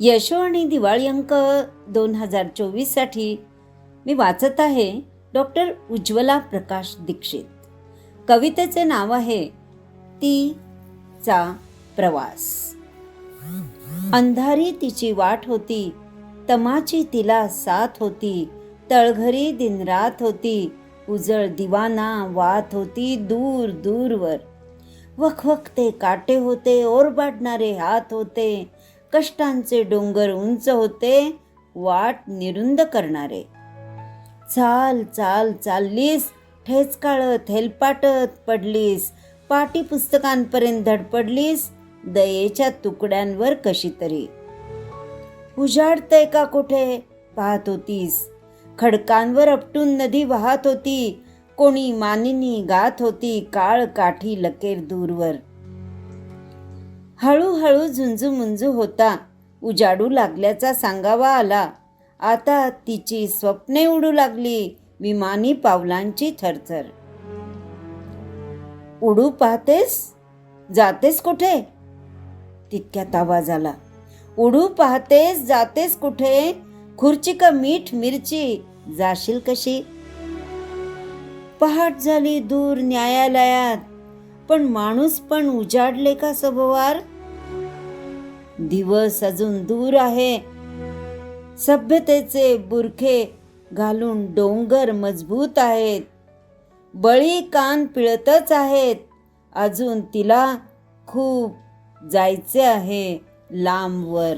यशो आणि दिवाळी अंक दोन हजार चोवीससाठी मी वाचत आहे डॉक्टर उज्ज्वला प्रकाश दीक्षित. कवितेचे नाव आहे तीचा प्रवास. अंधारी तिची वाट होती तमाची तिला साथ होती तळघरी दिनरात होती उजळ दिवाना वात होती दूर दूरवर. वखवखते काटे होते ओरबाडणारे हात होते कष्टांचे डोंगर उंच होते वाट निरुंद करणारे. चाल चाल चाललीस ठेचकाळत हेलपाटत पडलीस पाटी पुस्तकांपर्यंत धडपडलीस दयेच्या तुकड्यांवर कशी तरी. उजाडतय का कुठे पाहत होतीस. खडकांवर अपटून नदी वाहत होती. कोणी मानिनी गात होती काळ काठी लकेर दूरवर. हळूहळू झुंजूमुंजू होता. उजाडू लागल्याचा सांगावा आला. आता तिची स्वप्ने उडू लागली. विमानी पावलांची थरथर. उडू पाहतेस? जातेस कुठे? तितक्यात आवाज आला. उडू पाहतेस? जातेस कुठे? खुर्ची का मीठ मिरची. जाशील कशी? पहाट झाली दूर न्यायालयात. पण माणूस पण उजाडले का सभोवार? दिवस अजून दूर आहे. सभ्यतेचे बुरखे घालून डोंगर मजबूत आहेत. बळी कान पिळतच आहेत. अजून तिला खूप जायचे आहे लांबवर.